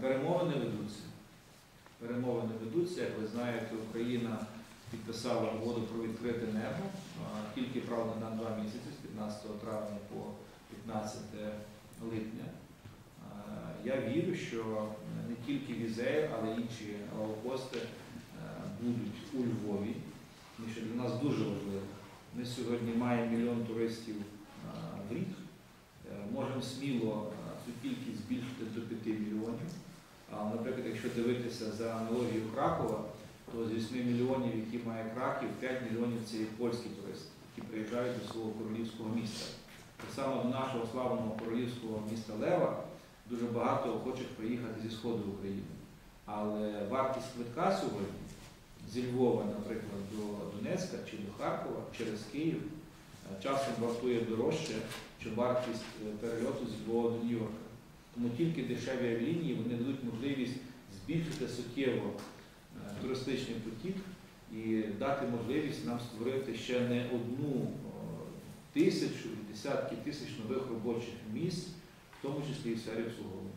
Перемовини ведуться. Перемовини ведуться, як ви знаєте, Україна підписала угоду про відкрите небо, тільки правда на два місяці, з 15 травня по 15 липня. Я вірю, що не тільки Візею, але й інші лоукости е, будуть у Львові, тому що для нас дуже важливо. Ми сьогодні маємо мільйон туристів в рік. Е, Можемо сміло а, цю кількість збільшити до 5 мільйонів. А, Наприклад, якщо дивитися за аналогією Кракова, то з 8 мільйонів, які має Краків, 5 мільйонів це польські туристи, які приїжджають до свого королівського міста. Так само до нашого славного королівського міста Лева дуже багато охочих приїхати зі сходу України. Але вартість квитка сьогодні зі Львова, наприклад, до Донецька чи до Харкова через Київ е, часом вартує дорожче, ніж вартість е, перельоту з Львова до Нью-Йорка. Тому тільки дешеві авіалінії вони дадуть можливість збільшити суттєво е, туристичний потік і дати можливість нам створити ще не одну тисячу, десятки тисяч нових робочих місць, в тому числі і в сфері обслуговування.